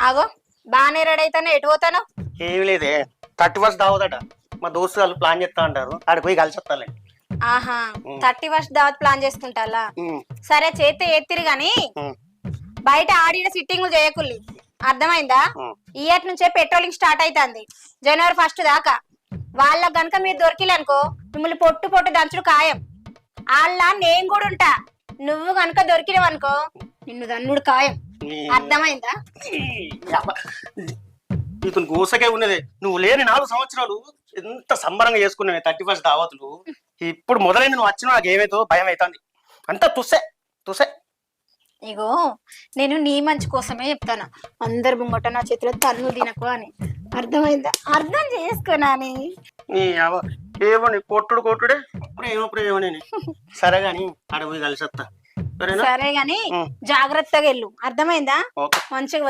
ఆగో బాగానే రెడీ అయితాను ఎటు పోతాను? ఏమి లేదే థర్టీ ఫస్ట్ దావదట. మా దోస్తు వాళ్ళు ప్లాన్ చేస్తా అంటారు ఆడికి పోయి కలిసి ఆహా థర్టీ ఫస్ట్ దావత్ ప్లాన్ చేసుకుంటాలా? ఉమ్, సరే చేస్తే ఎత్తిరి గాని ఉమ్, బయట ఆడిన సిట్టింగ్లు చేయకుల్లి. అర్థమైందా? ఉమ్. ఇయర్ నుంచే పెట్రోలింగ్ స్టార్ట్ అవుతుంది జనవరి ఫస్ట్ దాకా. వాళ్ళ గనుక మీరు దొరికిలనుకో మిమ్మల్ని పొట్టు పొట్టు దంచుడు ఖాయం. వాళ్ళ నేను కూడా ఉంటా. నువ్వు గనుక దొరికినవనుకో నిన్ను దన్నుడు ఖాయం. అర్థమైందా. ఇతను గోసకే ఉన్నది. నువ్వు లేని నాలుగు సంవత్సరాలు ఎంత సంబరంగా చేసుకున్నావు థర్టీ ఫస్ట్ దావతులు. ఇప్పుడు మొదలైన నువ్వు వచ్చిన నాకు ఏమైతో భయం అవుతుంది. అంతా తుస్సే తుస్సే ఇగో నేను నీ మంచి కోసమే చెప్తాను. అందరు ముంగట నా చేతిలో తన్ను తినకు అని. అర్థమైందా? అర్థం చేసుకోనాని నీ అవ్వ ఏమో నీ కొట్టుడు కొట్టుడే. ప్రేమ ప్రేమని సరే గాని ఆడ పోయి కలిసి వస్తా సరే గాని. జాగ్రత్తగా వెళ్ళు. అర్థమైందా? మంచిగా